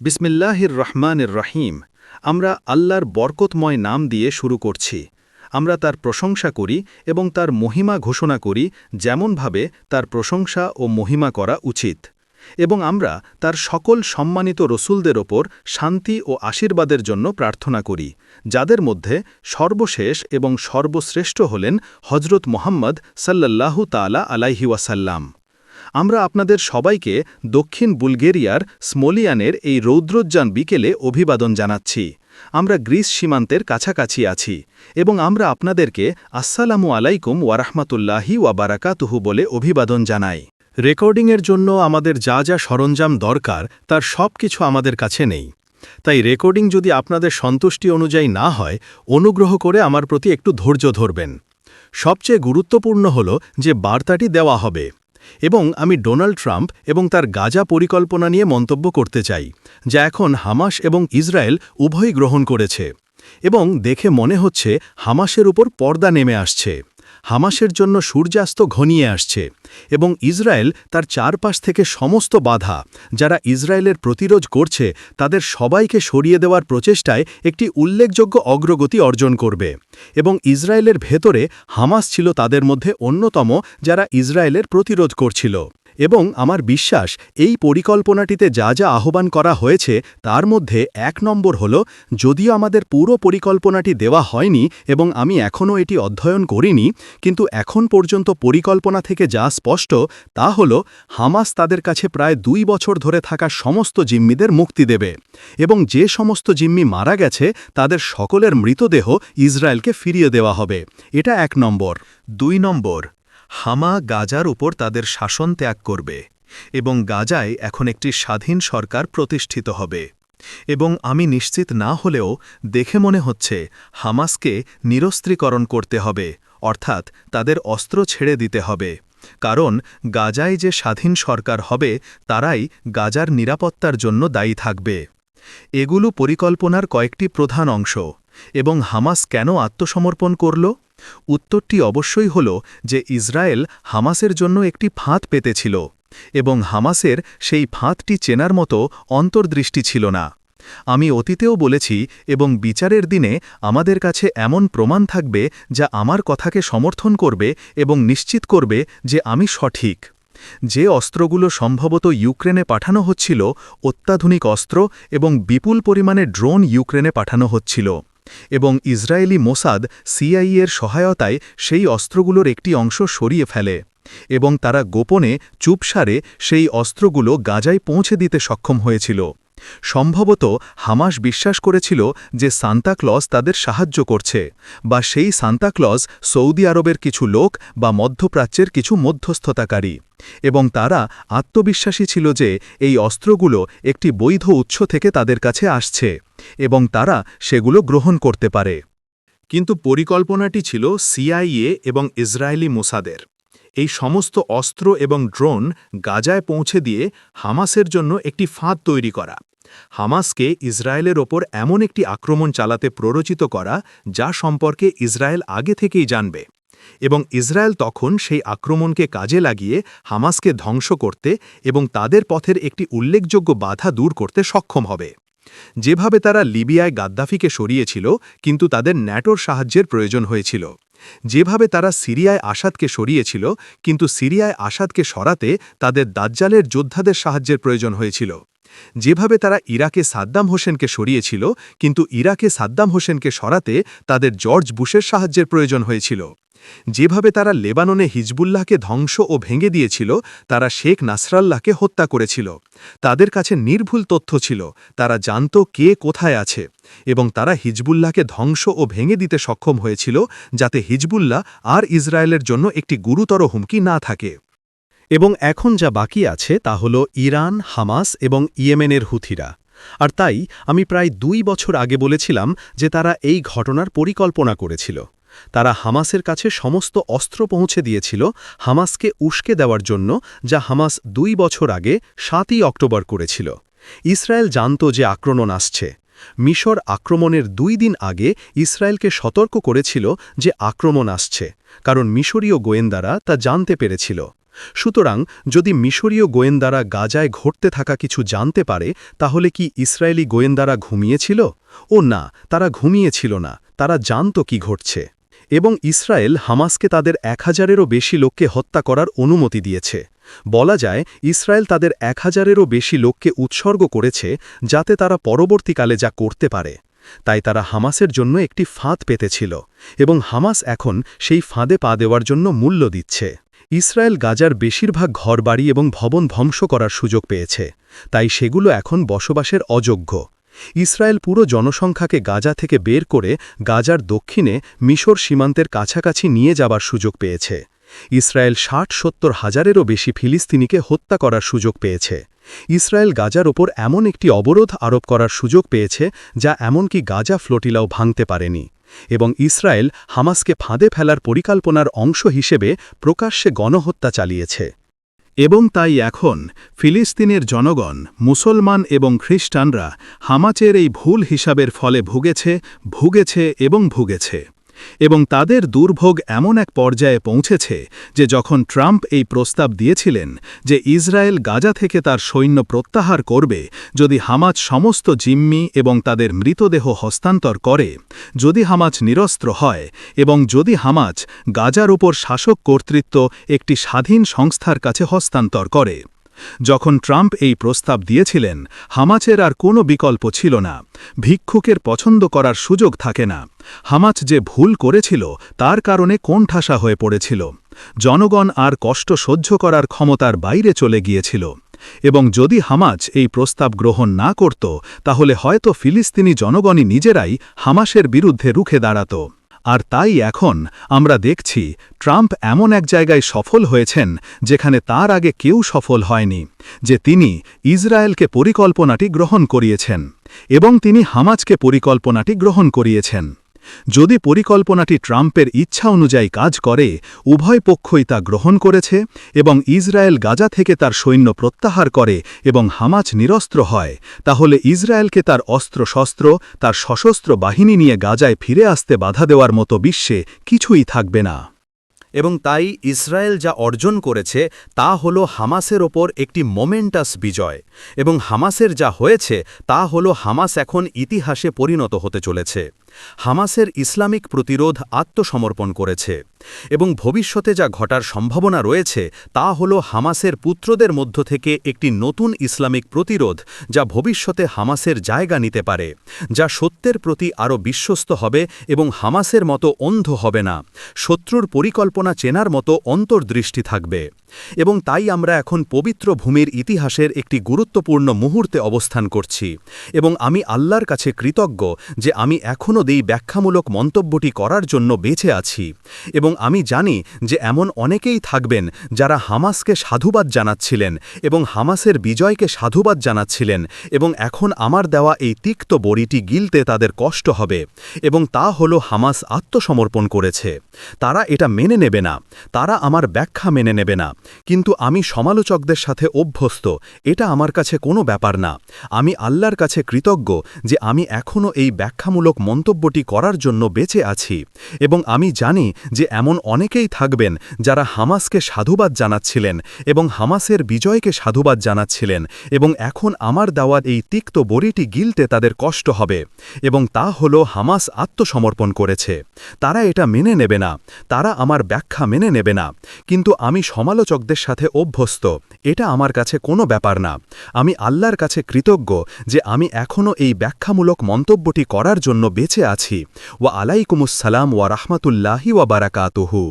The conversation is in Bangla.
বিসমিল্লাহির রহমানের রহিম। আমরা আল্লাহর বরকতময় নাম দিয়ে শুরু করছি। আমরা তার প্রশংসা করি এবং তার মহিমা ঘোষণা করি যেমনভাবে তার প্রশংসা ও মহিমা করা উচিত। এবং আমরা তার সকল সম্মানিত রসুলদের ওপর শান্তি ও আশীর্বাদের জন্য প্রার্থনা করি, যাদের মধ্যে সর্বশেষ এবং সর্বশ্রেষ্ঠ হলেন হজরত মোহাম্মদ সাল্লাল্লাহু তালা আলাইহি ওয়াসাল্লাম। আমরা আপনাদের সবাইকে দক্ষিণ বুলগেরিয়ার স্মোলিয়ানের এই রৌদ্রোজ্জান বিকেলে অভিবাদন জানাচ্ছি। আমরা গ্রিস সীমান্তের কাছাকাছি আছি এবং আমরা আপনাদেরকে আসসালামু আলাইকুম ওয়ারাহমাতুল্লাহি ওয়াবারাকাতুহু বলে অভিবাদন জানাই। রেকর্ডিংয়ের জন্য আমাদের যা যা সরঞ্জাম দরকার, তার সব কিছু আমাদের কাছে নেই। তাই রেকর্ডিং যদি আপনাদের সন্তুষ্টি অনুযায়ী না হয়, অনুগ্রহ করে আমার প্রতি একটু ধৈর্য ধরবেন। সবচেয়ে গুরুত্বপূর্ণ হল যে বার্তাটি দেওয়া হবে। এবং আমি ডোনাল্ড ট্রাম্প এবং তার গাজা পরিকল্পনা নিয়ে মন্তব্য করতে চাই, যা এখন হামাস এবং ইসরায়েল উভয়ই গ্রহণ করেছে এবং দেখে মনে হচ্ছে হামাসের উপর পর্দা নেমে আসছে। হামাসের জন্য সূর্যাস্ত ঘনিয়ে আসছে এবং ইসরায়েল তার চারপাশ থেকে সমস্ত বাধা, যারা ইসরায়েলের প্রতিরোধ করছে, তাদের সবাইকে সরিয়ে দেওয়ার প্রচেষ্টায় একটি উল্লেখযোগ্য অগ্রগতি অর্জন করবে এবং ইসরায়েলের ভেতরে হামাস ছিল তাদের মধ্যে অন্যতম যারা ইসরায়েলের প্রতিরোধ করছিল। এবং আমার বিশ্বাস, এই পরিকল্পনাটিতে যা যা আহ্বান করা হয়েছে, তার মধ্যে এক নম্বর হল, যদিও আমাদের পুরো পরিকল্পনাটি দেওয়া হয়নি এবং আমি এখনও এটি অধ্যয়ন করিনি, কিন্তু এখন পর্যন্ত পরিকল্পনা থেকে যা স্পষ্ট, তা হল, হামাস তাদের কাছে প্রায় দুই বছর ধরে থাকা সমস্ত জিম্মিদের মুক্তি দেবে এবং যে সমস্ত জিম্মি মারা গেছে, তাদের সকলের মৃতদেহ ইসরায়েলকে ফিরিয়ে দেওয়া হবে। এটা এক নম্বর। দুই নম্বর হামা গাজার উপর তাদের শাসন ত্যাগ করবে এবং গাজায় এখন একটি স্বাধীন সরকার প্রতিষ্ঠিত হবে। এবং আমি নিশ্চিত না হলেও দেখে মনে হচ্ছে হামাসকে নিরস্ত্রীকরণ করতে হবে, অর্থাৎ তাদের অস্ত্র ছেড়ে দিতে হবে। কারণ গাজায় যে স্বাধীন সরকার হবে, তারাই গাজার নিরাপত্তার জন্য দায়ী থাকবে। এগুলো পরিকল্পনার কয়েকটি প্রধান অংশ। এবং হামাস কেন আত্মসমর্পণ করল? উত্তরটি অবশ্যই হল যে ইসরায়েল হামাসের জন্য একটি ফাঁদ পেতেছিল এবং হামাসের সেই ফাঁদটি চেনার মতো অন্তর্দৃষ্টি ছিল না। আমি অতীতেও বলেছি এবং বিচারের দিনে আমাদের কাছে এমন প্রমাণ থাকবে যা আমার কথাকে সমর্থন করবে এবং নিশ্চিত করবে যে আমি সঠিক। যে অস্ত্রগুলো সম্ভবত ইউক্রেনে পাঠানো হচ্ছিল, অত্যাধুনিক অস্ত্র এবং বিপুল পরিমাণে ড্রোন ইউক্রেনে পাঠানো হচ্ছিল। এবং ইসরায়েলি মোসাদ সিআইএর সহায়তায় সেই অস্ত্রগুলোর একটি অংশ সরিয়ে ফেলে এবং তারা গোপনে চুপসারে সেই অস্ত্রগুলো গাজায় পৌঁছে দিতে সক্ষম হয়েছিল। সম্ভবত হামাস বিশ্বাস করেছিল যে সান্তাক্লজ তাদের সাহায্য করছে, বা সেই সান্তাক্লজ সৌদি আরবের কিছু লোক বা মধ্যপ্রাচ্যের কিছু মধ্যস্থতাকারী, এবং তারা আত্মবিশ্বাসী ছিল যে এই অস্ত্রগুলো একটি বৈধ উৎস থেকে তাদের কাছে আসছে, এবং তারা সেগুলো গ্রহণ করতে পারে। কিন্তু পরিকল্পনাটি ছিল সিআইএ এবং ইসরায়েলি মোসাদের। এই সমস্ত অস্ত্র এবং ড্রোন গাজায় পৌঁছে দিয়ে হামাসের জন্য একটি ফাঁদ তৈরি করা। হামাসকে ইসরায়েলের ওপর এমন একটি আক্রমণ চালাতে প্ররোচিত করা যা সম্পর্কে ইসরায়েল আগে থেকেই জানবে এবং ইসরায়েল তখন সেই আক্রমণকে কাজে লাগিয়ে হামাসকে ধ্বংস করতে এবং তাদের পথের একটি উল্লেখযোগ্য বাধা দূর করতে সক্ষম হবে। যেভাবে তারা লিবিয়ায় গাদ্দাফিকে সরিয়েছিল, কিন্তু তাদের ন্যাটোর সাহায্যের প্রয়োজন হয়েছিল। যেভাবে তারা সিরিয়ায় আসাদকে সরিয়েছিল, কিন্তু সিরিয়ায় আসাদকে সরাতে তাদের দাজ্জালের যোদ্ধাদের সাহায্যের প্রয়োজন হয়েছিল। যেভাবে তারা ইরাকে সাদ্দাম হোসেনকে সরিয়েছিল, কিন্তু ইরাকে সাদ্দাম হোসেনকে সরাতে তাদের জর্জ বুশের সাহায্যের প্রয়োজন হয়েছিল। যেভাবে তারা লেবাননে হিজবুল্লাহকে ধ্বংস ও ভেঙে দিয়েছিল, তারা শেখ নাসরাল্লাহকে হত্যা করেছিল। তাদের কাছে নির্ভুল তথ্য ছিল, তারা জানত কে কোথায় আছে, এবং তারা হিজবুল্লাহকে ধ্বংস ও ভেঙে দিতে সক্ষম হয়েছিল, যাতে হিজবুল্লাহ আর ইসরায়েলের জন্য একটি গুরুতর হুমকি না থাকে। এবং এখন যা বাকি আছে তা হল ইরান, হামাস এবং ইয়েমেনের হুথিরা। আর তাই আমি প্রায় দুই বছর আগে বলেছিলাম যে তারা এই ঘটনার পরিকল্পনা করেছিল। তারা হামাসের কাছে সমস্ত অস্ত্র পৌঁছে দিয়েছিল হামাসকে উস্কে দেওয়ার জন্য, যা হামাস দুই বছর আগে সাতই অক্টোবর করেছিল। ইসরায়েল জানত যে আক্রমণ আসছে। মিশর আক্রমণের দুই দিন আগে ইসরায়েলকে সতর্ক করেছিল যে আক্রমণ আসছে, কারণ মিশরীয় গোয়েন্দারা তা জানতে পেরেছিল। সুতরাং, যদি মিশরীয় গোয়েন্দারা গাজায় ঘটতে থাকা কিছু জানতে পারে, তাহলে কি ইসরায়েলি গোয়েন্দারা ঘুমিয়েছিল? ও না, তারা ঘুমিয়েছিল না, তারা জানত কি ঘটছে। এবং ইসরায়েল হামাসকে তাদের এক হাজারেরও বেশি লোককে হত্যা করার অনুমতি দিয়েছে। বলা যায়, ইসরায়েল তাদের এক হাজারেরও বেশি লোককে উৎসর্গ করেছে যাতে তারা পরবর্তীকালে যা করতে পারে। তাই তারা হামাসের জন্য একটি ফাঁদ পেতেছিল এবং হামাস এখন সেই ফাঁদে পা দেওয়ার জন্য মূল্য দিচ্ছে। ইসরায়েল গাজার বেশিরভাগ ঘরবাড়ি এবং ভবন ধ্বংস করার সুযোগ পেয়েছে, তাই সেগুলো এখন বসবাসের অযোগ্য। ইসরায়েল পুরো জনসংখ্যাকে গাজা থেকে বের করে গাজার দক্ষিণে মিশর সীমান্তের কাছাকাছি নিয়ে যাবার সুযোগ পেয়েছে। ইসরায়েল ষাট সত্তর হাজারেরও বেশি ফিলিস্তিনিকে হত্যা করার সুযোগ পেয়েছে। ইসরায়েল গাজার ওপর এমন একটি অবরোধ আরোপ করার সুযোগ পেয়েছে যা এমনকি গাজা ফ্লোটিলাও ভাঙতে পারেনি এবং ইসরায়েল হামাসকে ফাঁদে ফেলার পরিকল্পনার অংশ হিসেবে প্রকাশ্যে গণহত্যা চালিয়েছে। এবং তাই এখন ফিলিস্তিনের জনগণ, মুসলমান এবং খ্রিস্টানরা, হামাচের এই ভুল হিসাবের ফলে ভুগেছে ভুগেছে এবং ভুগেছে। এবং তাদের দুর্ভোগ এমন এক পর্যায়ে পৌঁছেছে যে যখন ট্রাম্প এই প্রস্তাব দিয়েছিলেন যে ইসরায়েল গাজা থেকে তার সৈন্য প্রত্যাহার করবে, যদি হামাজ সমস্ত জিম্মি এবং তাদের মৃতদেহ হস্তান্তর করে, যদি হামাজ নিরস্ত্র হয় এবং যদি হামাজ গাজার উপর শাসক কর্তৃত্ব একটি স্বাধীন সংস্থার কাছে হস্তান্তর করে যখন ট্রাম্প এই প্রস্তাব দিয়েছিলেন, হামাচের আর কোনো বিকল্প ছিল না। ভিক্ষুকের পছন্দ করার সুযোগ থাকে না। হামাচ যে ভুল করেছিল, তার কারণে কোণঠাসা হয়ে পড়েছিল। জনগণ আর কষ্ট সহ্য করার ক্ষমতার বাইরে চলে গিয়েছিল। এবং যদি হামাজ এই প্রস্তাব গ্রহণ না করত, তাহলে হয়তো ফিলিস্তিনি জনগণই নিজেরাই হামাসের বিরুদ্ধে রুখে দাঁড়াত। আর তাই এখন আমরা দেখছি ট্রাম্প এমন এক জায়গায় সফল হয়েছেন যেখানে তার আগে কেউ সফল হয়নি, যে তিনি ইসরায়েলকে পরিকল্পনাটি গ্রহণ করিয়েছেন এবং তিনি হামাজকে পরিকল্পনাটি গ্রহণ করিয়েছেন। যদি পরিকল্পনাটি ট্রাম্পের ইচ্ছা অনুযায়ী কাজ করে, উভয় পক্ষই তা গ্রহণ করেছে এবং ইসরায়েল গাজা থেকে তার সৈন্য প্রত্যাহার করে এবং হামাজ নিরস্ত্র হয়, তাহলে ইসরায়েলকে তার অস্ত্রশস্ত্র, তার সশস্ত্র বাহিনী নিয়ে গাজায় ফিরে আসতে বাধা দেওয়ার মতো বিশ্বে কিছুই থাকবে না। এবং তাই ইসরায়েল যা অর্জন করেছে, তা হল হামাসের ওপর একটি মোমেন্টাস বিজয়, এবং হামাসের যা হয়েছে, তা হল হামাস এখন ইতিহাসে পরিণত হতে চলেছে। হামাসের ইসলামিক প্রতিরোধ আত্মসমর্পণ করেছে এবং ভবিষ্যতে যা ঘটার সম্ভাবনা রয়েছে তা হল হামাসের পুত্রদের মধ্য থেকে একটি নতুন ইসলামিক প্রতিরোধ যা ভবিষ্যতে হামাসের জায়গা নিতে পারে, যা সত্যের প্রতি আরও বিশ্বস্ত হবে এবং হামাসের মতো অন্ধ হবে না। শত্রুর পরিকল্পনা চেনার মতো অন্তর্দৃষ্টি থাকবে। এবং তাই আমরা এখন পবিত্র ভূমির ইতিহাসের একটি গুরুত্বপূর্ণ মুহূর্তে অবস্থান করছি এবং আমি আল্লাহর কাছে কৃতজ্ঞ যে আমি এখনও দেই ব্যাখ্যামূলক মন্তব্যটি করার জন্য বেঁচে আছি এবং আমি জানি যে এমন অনেকেই থাকবেন যারা হামাসকে সাধুবাদ জানাচ্ছিলেন এবং হামাসের বিজয়কে সাধুবাদ জানাচ্ছিলেন এবং এখন আমার দেওয়া এই তিক্ত বড়িটি গিলতে তাদের কষ্ট হবে এবং তা হল হামাস আত্মসমর্পণ করেছে। তারা এটা মেনে নেবে না। তারা আমার ব্যাখ্যা মেনে নেবে না। কিন্তু আমি সমালোচকদের সাথে অভ্যস্ত, এটা আমার কাছে কোনো ব্যাপার না। আমি আল্লাহর কাছে কৃতজ্ঞ যে আমি এখনও এই ব্যাখ্যামূলক মন্তব্যটি করার জন্য বেঁচে আছি এবং আমি জানি যে এমন অনেকেই থাকবেন যারা হামাসকে সাধুবাদ জানাচ্ছিলেন এবং হামাসের বিজয়কে সাধুবাদ জানাচ্ছিলেন এবং এখন আমার দেওয়ার এই তিক্ত বড়িটি গিলতে তাদের কষ্ট হবে এবং তা হল হামাস আত্মসমর্পণ করেছে। তারা এটা মেনে নেবে না, তারা আমার ব্যাখ্যা মেনে নেবে না। কিন্তু আমি সমালোচকদের সাথে অভ্যস্ত। এটা আমার কাছে কোনো ব্যাপার না। আমি আল্লাহর কাছে কৃতজ্ঞ যে আমি এখনও এই ব্যাখ্যামূলক মন্তব্যটি করার জন্য বেঁচে আছি। ওয়া আলাইকুমুসালাম ওয়া রাহমাতুল্লাহি ওয়া বারাকাতুহু।